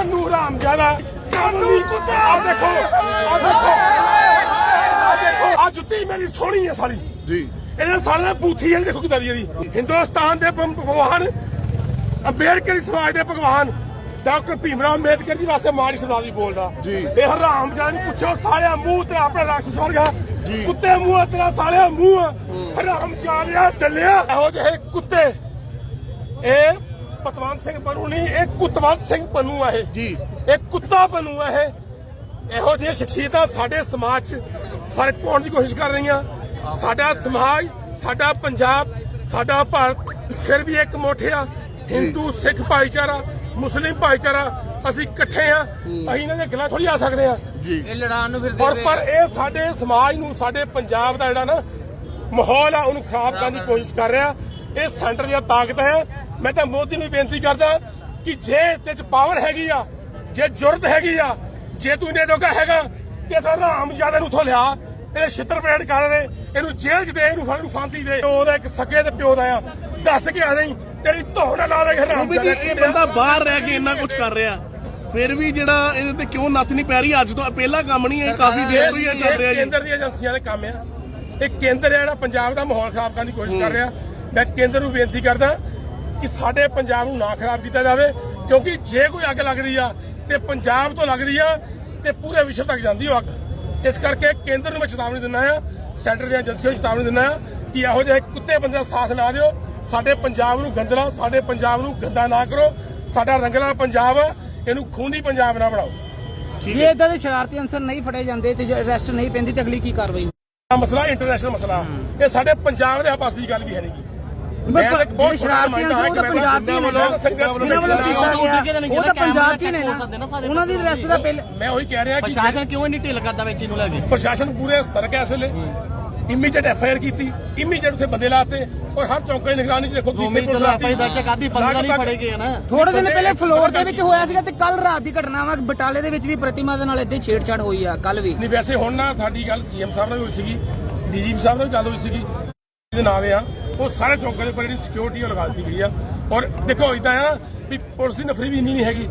ਪੰਨੂ ਰਾਮ ਜ਼ਿਆਦਾ ਕਾਨੂੰਨੀ ਕੁੱਤਾ! ਆ ਦੇਖੋ ਆ ਦੇਖੋ। ਆ ਦੇਖੋ ਆ ਜੁੱਤੀ ਮੇਰੀ ਸੋਹਣੀ ਹੈ ਸਾਰੀ ਜੀ। ਇਹਦੇ ਸਾਰੇ ਦਾ ਬੂਥੀ ਹੈ ਦੇਖੋ ਕਿਦਾਂ ਦੀ ਇਹਦੀ। ਹਿੰਦੁਸਤਾਨ ਦੇ ਭਗਵਾਨ ਅੰਬੇਡਕਰੀ ਸਮਾਜ ਦੇ ਭਗਵਾਨ ਡਾਕਟਰ ਭੀਮਰਾਓ ਅੰਬੇਦਕਰ ਜੀ ਵਾਸਤੇ ਮਾੜੀ ਸ਼ਬਦਾਵਲੀ ਬੋਲਦਾ। ਜੀ। ਇਹ ਹਰਾਮ ਜਾਨ ਪੁੱਛੋ ਸਾਲਿਆ ਮੂੰਹ ਤੇਰਾ ਆਪਣਾ ਰਾਖਸ਼ ਵਰਗਾ। ਕੁੱਤੇ ਮੂੰਹ ਤੇਰਾ ਸਾਲਿਆ ਮੂੰਹ ਹਰਾਮ ਜਾਨਿਆ ਦੱਲਿਆ ਇਹੋ ਜਿਹੇ ਕੁੱਤੇ ਇਹ ਪਤਵੰਤ ਸਿੰਘ ਬਣੂ ਨਹੀਂ ਇਹ ਕੁੱਤਵੰਤ ਸਿੰਘ ਬਣੂ ਆ ਇਹ। ਜੀ। ਇਹ ਕੁੱਤਾ ਬਣੂ ਆ ਇਹ। ਇਹੋ ਜਿਹੇ ਸ਼ਖਸੀਅਤਾਂ ਸਾਡੇ ਸਮਾਜ 'ਚ ਫ਼ਰਕ ਪਾਉਣ ਦੀ ਕੋਸ਼ਿਸ਼ ਕਰ ਰਹੀਆਂ। ਸਾਡਾ ਸਮਾਜ ਸਾਡਾ ਪੰਜਾਬ ਸਾਡਾ ਭਾਰਤ ਫਿਰ ਵੀ ਇੱਕ ਮੋਠਿਆ ਹਿੰਦੂ ਸਿੱਖ ਭਾਈਚਾਰਾ ਮੁਸਲਿਮ ਭਾਈਚਾਰਾ ਅਸੀਂ ਇਕੱਠੇ ਆ। ਅਸੀਂ ਇਹਨਾਂ ਦੇ ਗੱਲਾਂ ਥੋੜੀ ਆ ਸਕਦੇ ਆ। ਜੀ। ਇਹ ਲੜਾਨ ਨੂੰ ਫਿਰਦੇ ਪਰ। ਇਹ ਸਾਡੇ ਸਮਾਜ ਨੂੰ ਸਾਡੇ ਪੰਜਾਬ ਦਾ ਜਿਹੜਾ ਨਾ ਮਾਹੌਲ ਆ ਉਹਨੂੰ ਖਰਾਬ ਕਰਨ ਦੀ ਕੋਸ਼ਿਸ਼ ਕਰ ਰਿਹਾ। ਇਹ ਸੈਂਟਰ ਦੀ ਤਾਕਤ ਹੈ। ਮੈਂ ਤਾਂ ਮੋਦੀ ਨੂੰ ਬੇਨਤੀ ਕਰਦਾ ਕਿ ਜੇ ਤੇ ਚ ਪਾਵਰ ਹੈਗੀ ਆ ਜੇ ਜੁਰਤ ਹੈਗੀ ਆ ਜੇ ਤੂੰ ਇਹਨੇ ਜੋਗਾ ਹੈਗਾ ਤੇ ਸਰ ਰਾਮ ਜ਼ਿਆਦਾ ਨੂੰ ਉਥੋਂ ਲਿਆ। ਇਹ ਛਿੱਤਰ ਪਰੇਡ ਕਰ ਦੇ ਇਹਨੂੰ ਜੇਲ੍ਹ 'ਚ ਦੇ ਇਹਨੂੰ ਫੜ ਨੂੰ ਫਾਂਸੀ ਦੇ। ਉਹਦਾ ਇੱਕ ਸਕੇ ਤੇ ਪਿਓ ਦਾ ਆ। ਦੱਸ ਕੇ ਆ ਜਾਈ ਤੇਰੀ ਧੌਣ ਨਾ ਲਾ ਦੇ ਹਰਾਮ ਵੀ ਜੀ ਇਹ ਬੰਦਾ ਬਾਹਰ ਰਹਿ ਕੇ ਇੰਨਾ ਕੁਝ ਕਰ ਰਿਹਾ। ਫਿਰ ਵੀ ਜਿਹੜਾ ਇਹਦੇ ਤੇ ਕਿਉਂ ਨੱਥ ਨਹੀਂ ਪੈ ਰਹੀ? ਅੱਜ ਤੋਂ ਪਹਿਲਾ ਕੰਮ ਨਹੀਂ ਇਹ ਕਾਫੀ ਦੇਰ ਤੋਂ ਹੀ ਇਹ ਚੱਲ ਰਿਹਾ ਜੀ। ਕੇਂਦਰ ਦੀਆਂ ਏਜੰਸੀਆਂ ਦੇ ਕੰਮ ਆ। ਇਹ ਕੇਂਦਰ ਹੈ ਜਿਹੜਾ ਪੰਜਾਬ ਦਾ ਮਾਹੌਲ ਖਰਾਬ ਕਰਨ ਦੀ ਕੋਸ਼ਿਸ਼ ਕਰ ਰਿਹਾ। ਮੈਂ ਕੇਂਦਰ ਨੂੰ ਬੇਨਤੀ ਕਰਦਾ ਕਿ ਸਾਡੇ ਪੰਜਾਬ ਨੂੰ ਨਾ ਖਰਾਬ ਕੀਤਾ ਜਾਵੇ ਕਿਉਂਕਿ ਜੇ ਕੋਈ ਅੱਗ ਲੱਗਦੀ ਆ ਤੇ ਪੰਜਾਬ ਤੋਂ ਲੱਗਦੀ ਆ ਤੇ ਪੂਰੇ ਵਿਸ਼ਵ ਤੱਕ ਜਾਂਦੀ ਉਹ ਅੱਗ। ਇਸ ਕਰਕੇ ਕੇਂਦਰ ਨੂੰ ਮੈਂ ਚੇਤਾਵਨੀ ਦਿੰਦਾ ਆ ਸੈਂਟਰ ਦੀਆਂ ਏਜੰਸੀਆਂ ਨੂੰ ਚੇਤਾਵਨੀ ਦਿੰਦਾ ਆ ਕਿ ਇਹੋ ਜਿਹੇ ਕੁੱਤੇ ਬੰਦੇ ਦਾ ਸਾਥ ਨਾ ਦਿਓ। ਸਾਡੇ ਪੰਜਾਬ ਨੂੰ ਗੰਦਲਾ ਸਾਡੇ ਪੰਜਾਬ ਨੂੰ ਗੰਦਾ ਨਾ ਕਰੋ। ਸਾਡਾ ਰੰਗਲਾ ਪੰਜਾਬ ਇਹਨੂੰ ਖੂਨੀ ਪੰਜਾਬ ਨਾ ਬਣਾਓ। ਜੇ ਇਦਾਂ ਦੇ ਸ਼ਰਾਰਤੀ ਅਨਸਰ ਨਹੀਂ ਫੜੇ ਜਾਂਦੇ ਤੇ ਅਰੈਸਟ ਨਹੀਂ ਪੈਂਦੀ ਤੇ ਅਗਲੀ ਕੀ ਕਾਰਵਾਈ ਮਸਲਾ ਇੰਟਰਨੈਸ਼ਨਲ ਮਸਲਾ। ਇਹ ਸਾਡੇ ਪੰਜਾਬ ਦੇ ਹਵਾਸ ਦੀ ਗੱਲ ਵੀ ਹੈ ਨਹੀਂ ਬਹੁਤ ਸ਼ਰਾਰਤੀ ਅਨਸਰ ਉਹ ਤਾਂ ਪੰਜਾਬ ਹੀ ਨੇ ਜਿਹਨਾਂ ਵੱਲੋਂ ਕੀਤਾ ਗਿਆ ਉਹ ਤਾਂ ਪੰਜਾਬ 'ਚ ਹੀ ਨੇ ਉਹਨਾਂ ਦੀ ਅਰੈਸਟ ਦਾ ਪਹਿਲੇ ਮੈਂ ਉਹੀ ਕਹਿ ਰਿਹਾ ਕਿ ਪ੍ਰਸ਼ਾਸਨ ਕਿਉਂ ਇੰਨੀ ਢਿੱਲ ਕਰਦਾ ਵਿੱਚ ਇਹਨੂੰ ਲੈ ਕੇ? ਪ੍ਰਸ਼ਾਸਨ ਪੂਰੇ ਸਤਰਕ ਹੈ ਇਸ ਵੇਲੇ। ਇਮੀਡੀਏਟ ਐਫ ਆਈ ਆਰ ਕੀਤੀ। ਇਮੀਡੀਏਟ ਉੱਥੇ ਬੰਦੇ ਲਾਤੇ। ਔਰ ਹਰ ਚੌਂਕੇ ਦੀ ਨਿਗਰਾਨੀ 'ਚ ਰੱਖੋ ਤੁਸੀਂ ਉਮੀਦ ਚਲੋ ਐਫਆਈ ਦਰਜ ਕਰਦੀ ਬੰਦਾ ਨਹੀਂ ਫੜੇ ਗਏ ਨਾ। ਥੋੜੇ ਦਿਨ ਪਹਿਲੇ ਫਲੋਰ ਦੇ ਵਿੱਚ ਹੋਇਆ ਸੀਗਾ ਤੇ ਕੱਲ ਰਾਤ ਦੀ ਘਟਨਾ ਵਾ। ਬਟਾਲੇ ਦੇ ਵਿੱਚ ਵੀ ਪ੍ਰਤਿਮਾ ਦੇ ਨਾਲ ਇੱਥੇ ਛੇੜਛਾੜ ਹੋਈ ਆ ਕੱਲ ਵੀ। ਨਹੀਂ ਵੈਸੇ ਹੁਣ ਨਾ ਸਾਡੀ ਗੱਲ ਸੀਐਮ ਸਾਹਿਬ ਨਾਲ ਹੋਈ ਸੀਗੀ ਡੀਜੀਪੀ ਸਾਹਿਬ ਨਾਲ ਵੀ ਗੱਲ ਹੋਈ ਸੀਗੀ। ਦੇ ਨਾਂ ਦੇ ਆ। ਉਹ ਸਾਰੇ ਚੌਂਕਾਂ ਦੇ ਉੱਪਰ ਜਿਹੜੀ ਸਿਕਿਉਰਿਟੀ ਉਹ ਲਗਾ ਦਿੱਤੀ ਗਈ ਆ। ਔਰ ਦੇਖੋ ਇਦਾਂ ਆ ਵੀ ਪੁਲਿਸ ਦੀ ਨਫਰੀ ਵੀ ਇੰਨੀ ਨਹੀਂ ਹੈਗੀ।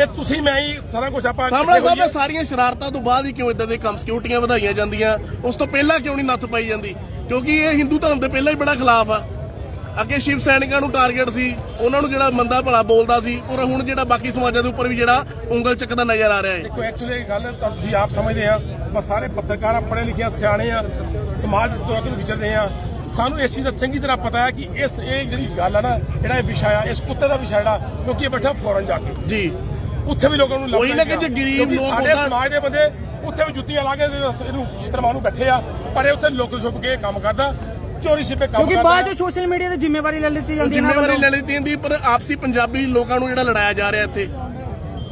ਇਹ ਤੁਸੀਂ ਮੈਂ ਹੀ ਸਾਰਾ ਕੁਝ ਆਪਾਂ ਸਾਹਮਣੇ ਸਾਹਿਬ ਇਹ ਸਾਰੀਆਂ ਸ਼ਰਾਰਤਾਂ ਤੋਂ ਬਾਅਦ ਹੀ ਕਿਉਂ ਇਦਾਂ ਦੇ ਕੰਮ ਸਿਕਿਉਰਟੀਆਂ ਵਧਾਈਆਂ ਜਾਂਦੀਆਂ? ਉਸ ਤੋਂ ਪਹਿਲਾਂ ਕਿਉਂ ਨਹੀਂ ਨੱਥ ਪਾਈ ਜਾਂਦੀ? ਕਿਉਂਕਿ ਇਹ ਹਿੰਦੂ ਧਰਮ ਦੇ ਪਹਿਲਾਂ ਹੀ ਬੜਾ ਖਿਲਾਫ ਆ। ਅੱਗੇ ਸ਼ਿਵ ਸੈਨਿਕਾਂ ਨੂੰ ਟਾਰਗੇਟ ਸੀ ਉਹਨਾਂ ਨੂੰ ਜਿਹੜਾ ਮੰਦਾ ਭਲਾ ਬੋਲਦਾ ਸੀ ਔਰ ਹੁਣ ਜਿਹੜਾ ਬਾਕੀ ਸਮਾਜਾਂ ਦੇ ਉੱਪਰ ਵੀ ਜਿਹੜਾ ਉਂਗਲ ਚੱਕਦਾ ਨਜ਼ਰ ਆ ਰਿਹਾ ਹੈ। ਦੇਖੋ ਐਕਚੁਅਲੀ ਇਹ ਗੱਲ ਤਾਂ ਤੁਸੀਂ ਆਪ ਸਮਝਦੇ ਆ ਬਸ ਸਾਰੇ ਪੱਤਰਕਾਰ ਪੜ੍ਹੇ ਲਿਖੇ ਸਿਆਣੇ ਆ ਸਮਾਜ ਤੋਂ ਅੱਗੇ ਵਿਚਰਦੇ ਆ। ਸਾਨੂੰ ਇਸ ਚੀਜ਼ ਦਾ ਚੰਗੀ ਤਰ੍ਹਾਂ ਪਤਾ ਹੈ ਕਿ ਇਸ ਇਹ ਜਿਹੜੀ ਗੱਲ ਆ ਨਾ ਜਿਹੜਾ ਇਹ ਵਿਸ਼ਾ ਆ ਇਸ ਕੁੱਤੇ ਦਾ ਵਿਸ਼ਾ ਜਿਹੜਾ ਕਿਉਂਕਿ ਇਹ ਬੈਠਾ ਫੌਰਨ ਜਾ ਕੇ। ਜੀ। ਉੱਥੇ ਵੀ ਲੋਕਾਂ ਨੂੰ ਲੱਭ ਉਹੀ ਨਾ ਕਿ। ਜੇ ਗਰੀਬ ਲੋਕ ਸਾਡੇ ਸਮਾਜ ਦੇ ਬੰਦੇ ਉੱਥੇ ਵੀ ਜੁੱਤੀਆਂ ਲਾ ਕੇ ਇਹਨੂੰ ਚਿੱਤਰਮਾਨ ਨੂੰ ਬੈਠੇ ਆ ਪਰ ਇਹ ਉੱਥੇ ਲੋਕਲ ਛੁਪ ਕੇ ਕੰਮ ਕਰਦਾ ਚੋਰੀ ਛਿਪੇ ਕੰਮ ਕਿਉਂਕਿ ਬਾਅਦ ਚ ਸੋਸ਼ਲ ਮੀਡੀਆ ਤੇ ਜ਼ਿੰਮੇਵਾਰੀ ਲੈ ਲਿੱਤੀ ਜਾਂਦੀ ਹੈ ਨਾ ਜ਼ਿੰਮੇਵਾਰੀ। ਲੈ ਲਈ ਜਾਂਦੀ ਪਰ ਆਪਸੀ ਪੰਜਾਬੀ ਲੋਕਾਂ ਨੂੰ ਜਿਹੜਾ ਲੜਾਇਆ ਜਾ ਰਿਹਾ ਇੱਥੇ।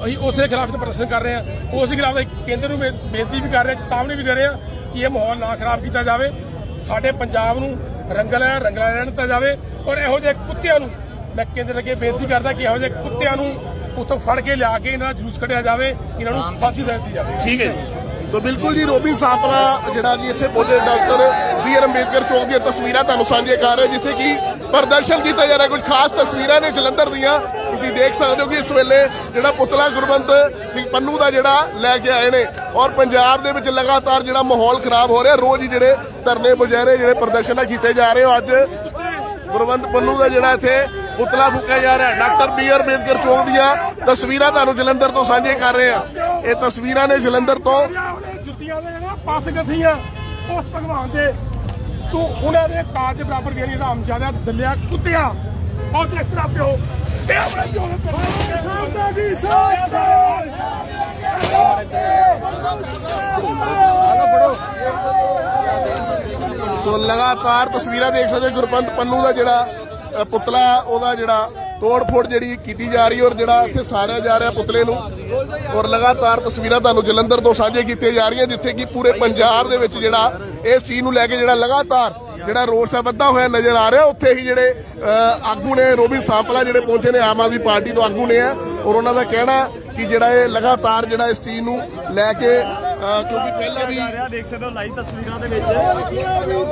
ਅਸੀਂ ਉਸੇ ਖਿਲਾਫ ਤੇ ਪ੍ਰਦਰਸ਼ਨ ਕਰ ਰਹੇ ਆ ਉਸ ਖਿਲਾਫ ਕੇਂਦਰ ਨੂੰ ਬੇਨਤੀ ਵੀ ਕਰ ਰਹੇ ਆ ਚੇਤਾਵਨੀ ਵੀ ਦੇ ਰਹੇ ਆ ਕਿ ਇਹ ਮਾਹੌਲ ਨਾ ਖਰਾਬ ਕੀਤਾ ਜਾਵੇ। ਸਾਡੇ ਪੰਜਾਬ ਨੂੰ ਰੰਗਲਾ ਰੰਗਲਾ ਰਹਿਣ ਦਿੱਤਾ ਜਾਵੇ ਔਰ ਇਹੋ ਜਿਹੇ ਕੁੱਤਿਆਂ ਨੂੰ ਮੈਂ ਕੇਂਦਰ ਅੱਗੇ ਬੇਨਤੀ ਕਰਦਾ ਕਿ ਇਹੋ ਜਿਹੇ ਕੁੱਤਿਆਂ ਨੂੰ ਉੱਥੋਂ ਫੜ ਕੇ ਲਿਆ ਕੇ ਇਹਨਾਂ ਦਾ ਜਲੂਸ ਕੱਢਿਆ ਜਾਵੇ, ਇਹਨਾਂ ਨੂੰ ਫਾਂਸੀ ਸਜ਼ਾ ਦਿੱਤੀ ਜਾਵੇ। ਠੀਕ ਹੈ ਸੋ ਬਿਲਕੁਲ ਜੀ, ਰੋਬਿਨ ਸਾਪਲਾ ਜਿਹੜਾ ਕਿ ਇੱਥੇ ਪਹੁੰਚੇ doctor B R Ambedkar Chowk ਦੀਆਂ ਤਸਵੀਰਾਂ ਤੁਹਾਨੂੰ ਸਾਂਝੇ ਕਰ ਰਹੇ, ਜਿੱਥੇ ਕਿ ਪ੍ਰਦਰਸ਼ਨ ਕੀਤਾ ਜਾ ਰਿਹਾ, ਕੁਝ ਖਾਸ ਤਸਵੀਰਾਂ ਨੇ ਜਲੰਧਰ ਦੀਆਂ। ਤੁਸੀਂ ਦੇਖ ਸਕਦੇ ਹੋ ਕਿ ਇਸ ਵੇਲੇ ਜਿਹੜਾ ਪੁਤਲਾ ਗੁਰਬੰਤ ਸਿੰਘ ਪੰਨੂ ਦਾ ਜਿਹੜਾ ਲੈ ਕੇ ਆਏ ਨੇ ਔਰ ਪੰਜਾਬ ਦੇ ਵਿੱਚ ਲਗਾਤਾਰ ਜਿਹੜਾ ਮਾਹੌਲ ਖਰਾਬ ਹੋ ਰਿਹਾ, ਰੋਜ਼ ਹੀ ਜਿਹੜੇ ਧਰਨੇ ਮੁਜ਼ਾਹਰੇ, ਜਿਹੜੇ ਪ੍ਰਦਰਸ਼ਨ ਕੀਤੇ ਜਾ ਰਹੇ ਹੋ ਅੱਜ। ਗੁਰਵੰਤ ਪੰਨੂ ਦਾ ਜਿਹੜਾ ਇੱਥੇ ਪੁਤਲਾ ਫੂਕਿਆ ਜਾ ਰਿਹਾ, doctor B R Ambedkar Chowk ਦੀਆਂ ਤਸਵੀਰਾਂ ਤੁਹਾਨੂੰ ਜਲੰਧਰ ਤੋਂ ਸਾਂਝੇ ਕਰ ਰਹੇ ਆ ਇਹ ਤਸਵੀਰਾਂ ਨੇ ਜਲੰਧਰ ਤੋਂ ਜੁੱਤੀਆਂ ਦੇ ਜਿਹੜਾ ਪੱਸ ਗਸੀਆਂ ਉਸ ਭਗਵਾਨ ਦੇ ਤੂੰ ਉਹਨਾਂ ਦੇ ਕਾਜ ਦੇ ਬਰਾਬਰ ਗੇਰੀ ਰਾਮ ਦੱਲਿਆ ਕੁੱਤਿਆ ਔਰ ਦੇਖ ਤੇਰਾ ਪਿਓ ਤੇ ਆਪਣੇ ਪਿਓ ਦੇ ਸਾਡਾ ਦੀ ਸੋਚ ਸੋ ਲਗਾਤਾਰ ਤਸਵੀਰਾਂ ਦੇਖ ਸਕਦੇ ਗੁਰਪੰਤ ਪੰਨੂ ਦਾ ਜਿਹੜਾ ਪੁਤਲਾ ਉਹਦਾ ਜਿਹੜਾ ਤੋੜ ਫੋੜ ਜਿਹੜੀ ਕੀਤੀ ਜਾ ਰਹੀ ਔਰ ਜਿਹੜਾ ਇੱਥੇ ਸਾੜਿਆ ਜਾ ਰਿਹਾ ਪੁਤਲੇ ਨੂੰ। ਔਰ ਲਗਾਤਾਰ ਤਸਵੀਰਾਂ ਤੁਹਾਨੂੰ ਜਲੰਧਰ ਤੋਂ ਸਾਂਝੇ ਕੀਤੀਆਂ ਜਾ ਰਹੀਆਂ, ਜਿੱਥੇ ਕਿ ਪੂਰੇ ਪੰਜਾਬ ਦੇ ਵਿੱਚ ਜਿਹੜਾ ਇਸ ਚੀਜ਼ ਨੂੰ ਲੈ ਕੇ ਜਿਹੜਾ ਲਗਾਤਾਰ ਜਿਹੜਾ ਰੋਸ ਹੈ ਵੱਧਾ ਹੋਇਆ ਨਜ਼ਰ ਆ ਰਿਹਾ ਉੱਥੇ ਹੀ ਜਿਹੜੇ ਆਗੂ ਨੇ ਰੋਬਿਨ ਸਾਂਪਲਾ ਜਿਹੜੇ ਪਹੁੰਚੇ ਨੇ ਆਮ ਆਦਮੀ ਪਾਰਟੀ ਤੋਂ ਆਗੂ ਨੇ ਆ ਔਰ ਉਹਨਾਂ ਦਾ ਕਹਿਣਾ ਕਿ ਜਿਹੜਾ ਇਹ ਲਗਾਤਾਰ ਜਿਹੜਾ ਇਸ ਚੀਜ਼ ਨੂੰ ਲੈ ਕੇ ਕਿਉਂਕਿ ਪਹਿਲਾਂ ਵੀ ਦੇਖ ਸਕਦੇ ਹੋ ਲਾਈਵ ਤਸਵੀਰਾਂ ਦੇ ਵਿੱਚ।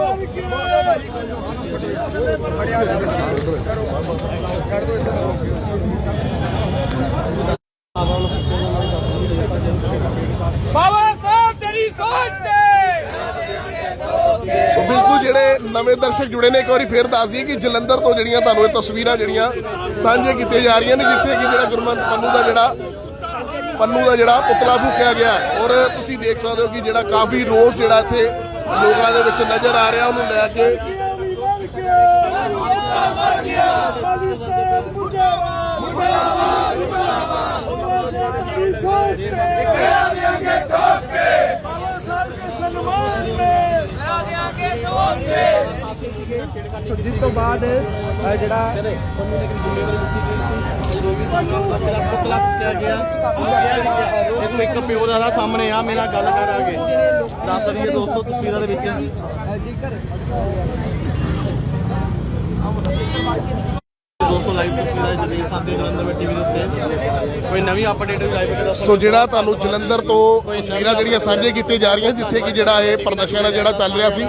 ਬਾਬਾ ਸਾਹਿਬ ਤੇਰੀ ਸੋਚ ਤੇ ਸੋ ਬਿਲਕੁਲ ਜਿਹੜੇ ਨਵੇਂ ਦਰਸ਼ਕ ਜੁੜੇ ਨੇ, ਇੱਕ ਵਾਰੀ ਫੇਰ ਦੱਸ ਦਈਏ ਕਿ ਜਲੰਧਰ ਤੋਂ ਜਿਹੜੀਆਂ ਤੁਹਾਨੂੰ ਇਹ ਤਸਵੀਰਾਂ ਜਿਹੜੀਆਂ ਸਾਂਝੇ ਕੀਤੀਆਂ ਜਾ ਰਹੀਆਂ ਨੇ, ਜਿੱਥੇ ਕਿ ਜਿਹੜਾ ਗੁਰਮੰਤ ਪੰਨੂ ਦਾ ਜਿਹੜਾ ਪੰਨੂ ਦਾ ਜਿਹੜਾ ਪੁਤਲਾ ਫੂਕਿਆ ਗਿਆ ਔਰ ਤੁਸੀਂ ਦੇਖ ਸਕਦੇ ਹੋ ਕਿ ਜਿਹੜਾ ਕਾਫੀ ਰੋਸ ਜਿਹੜਾ ਇੱਥੇ ਲੋਕਾਂ ਦੇ ਵਿੱਚ ਨਜ਼ਰ ਆ ਰਿਹਾ, ਉਹਨੂੰ ਲੈ ਕੇ ਜਿਸ ਤੋਂ ਬਾਅਦ ਅ, ਜਿਹੜਾ ਇੱਕ ਪਿਓ ਦਾ ਦਾ ਸਾਹਮਣੇ ਆ ਮੇਰਾ ਗੱਲ ਕਰ ਆ ਕੇ ਦੱਸ ਰਹੀ ਹੈ ਦੋਸਤੋ ਤਸਵੀਰਾਂ ਦੇ ਵਿੱਚ। ਦੋਸਤੋ ਲਾਈਵ ਤਸਵੀਰਾਂ ਜਲੀ ਸਾਦੇ ਜਲੰਧਰ ਟੀਵੀ ਦੇ ਉੱਤੇ ਕੋਈ ਨਵੀਂ ਅਪਡੇਟ ਲਾਈਵ ਕੇ ਦੱਸੋ ਸੋ ਜਿਹੜਾ ਤੁਹਾਨੂੰ ਜਲੰਧਰ ਤੋਂ ਤਸਵੀਰਾਂ ਜਿਹੜੀਆਂ ਸਾਂਝੇ ਕੀਤੀਆਂ ਜਾ ਰਹੀਆਂ ਜਿੱਥੇ ਕਿ ਜਿਹੜਾ ਇਹ ਪ੍ਰਦਰਸ਼ਨ ਹੈ ਜਿਹੜਾ ਚੱਲ ਰਿਹਾ ਸੀ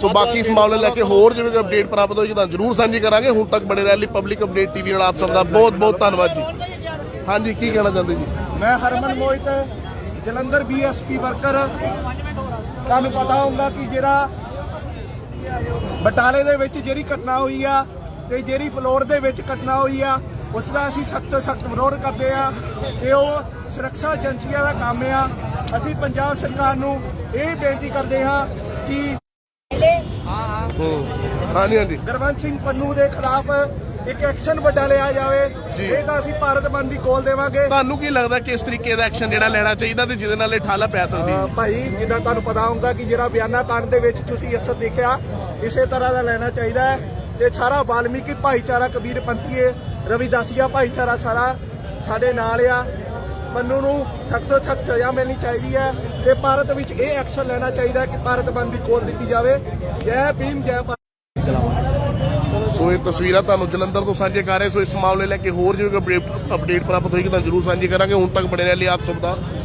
ਸੋ ਬਾਕੀ ਇਸ ਮਾਮਲੇ ਲੈ ਕੇ ਹੋਰ ਜਿਵੇਂ ਅਪਡੇਟ ਪ੍ਰਾਪਤ ਹੋਏਗੀ ਤਾਂ ਜ਼ਰੂਰ ਸਾਂਝੀ ਕਰਾਂਗੇ। ਹੁਣ ਤੱਕ ਬਣੇ ਰਹਿਣ ਲਈ ਪਬਲਿਕ ਅਪਡੇਟ ਟੀਵੀ ਨਾਲ ਆਪ ਸਭ ਦਾ ਬਹੁਤ ਬਹੁਤ ਧੰਨਵਾਦ ਜੀ। ਹਾਂਜੀ, ਕੀ ਕਹਿਣਾ ਚਾਹੁੰਦੇ ਜੀ? ਮੈਂ ਹਰਮਨ ਮੋਹਿਤ, ਜਲੰਧਰ ਬੀਐਸਪੀ ਵਰਕਰ ਤੁਹਾਨੂੰ ਪਤਾ ਹੋਊਗਾ ਕਿ ਜਿਹੜਾ ਬਟਾਲੇ ਦੇ ਵਿੱਚ ਜਿਹੜੀ ਘਟਨਾ ਹੋਈ ਆ ਤੇ ਜਿਹੜੀ ਫਲੋਰ ਦੇ ਵਿੱਚ ਘਟਨਾ ਹੋਈ ਆ, ਉਸ ਦਾ ਅਸੀਂ ਸਖਤ ਸਖਤ ਵਿਰੋਧ ਕਰਦੇ ਆ ਤੇ ਉਹ ਸੁਰੱਖਿਆ ਏਜੰਸੀਆਂ ਦਾ ਕੰਮ ਆ। ਅਸੀਂ ਪੰਜਾਬ ਸਰਕਾਰ ਨੂੰ ਇਹ ਬੇਨਤੀ ਕਰਦੇ ਹਾਂ ਕਿ ਹਾਂਜੀ ਹਾਂਜੀ। ਗੁਰਵੰਤ ਸਿੰਘ ਪੰਨੂ ਦੇ ਖਿਲਾਫ ਇੱਕ ਐਕਸ਼ਨ ਵੱਡਾ ਲਿਆ ਜਾਵੇ। ਇਹ ਤਾਂ ਅਸੀਂ ਭਾਰਤ ਬੰਦ ਦੀ ਕੋਲ ਦੇਵਾਂਗੇ। ਤੁਹਾਨੂੰ ਕੀ ਲੱਗਦਾ ਕਿ ਇਸ ਤਰੀਕੇ ਦਾ ਐਕਸ਼ਨ ਜਿਹੜਾ ਲੈਣਾ ਚਾਹੀਦਾ ਤੇ ਜਿਹਦੇ ਨਾਲ ਇਹ ਠਾਲਾ ਪੈ ਸਕਦੀ? ਹੈ ਭਾਈ ਜਿੱਦਾਂ ਤੁਹਾਨੂੰ ਪਤਾ ਹੋਊਗਾ ਕਿ ਜਿਹੜਾ ਬਿਆਨਾ ਕਾਂਡ ਦੇ ਵਿੱਚ ਤੁਸੀਂ ਅਸਰ ਦੇਖਿਆ ਇਸੇ ਤਰ੍ਹਾਂ ਦਾ ਲੈਣਾ ਚਾਹੀਦਾ ਹੈ। ਤੇ ਸਾਰਾ ਵਾਲਮੀਕੀ ਭਾਈਚਾਰਾ ਕਬੀਰ ਪੰਥੀਏ ਰਵਿਦਾਸੀਆ ਭਾਈਚਾਰਾ ਸਾਰਾ ਸਾਡੇ ਨਾਲ ਆ। ਮੰਨੂ ਨੂੰ ਸਖਤ ਤੋਂ ਸਖਤ ਸਜ਼ਾ ਮਿਲਣੀ ਚਾਹੀਦੀ ਹੈ ਤੇ ਭਾਰਤ ਵਿੱਚ ਇਹ ਐਕਸ਼ਨ ਲੈਣਾ ਚਾਹੀਦਾ ਹੈ ਕਿ ਭਾਰਤ ਬੰਦ ਦੀ ਕੋਲ ਦਿੱਤੀ ਜਾਵੇ। ਜੈ ਭੀਮ, ਜੈ ਭਾਰਤ। ਸੋ ਇਹ ਤਸਵੀਰਾਂ ਤੁਹਾਨੂੰ ਜਲੰਧਰ ਤੋਂ ਸਾਂਝੇ ਕਰ ਰਹੇ ਸੋ ਇਸ ਮਾਮਲੇ ਲੈ ਕੇ ਹੋਰ ਜਿਵੇਂ ਅਪਡੇਟ ਅਪਡੇਟ ਪ੍ਰਾਪਤ ਹੋਏਗੀ ਤਾਂ ਜ਼ਰੂਰ ਸਾਂਝੀ ਕਰਾਂਗੇ। ਹੁਣ ਤੱਕ ਬਣੇ ਰਹਿ ਲਈ ਆਪ ਸਭ ਦਾ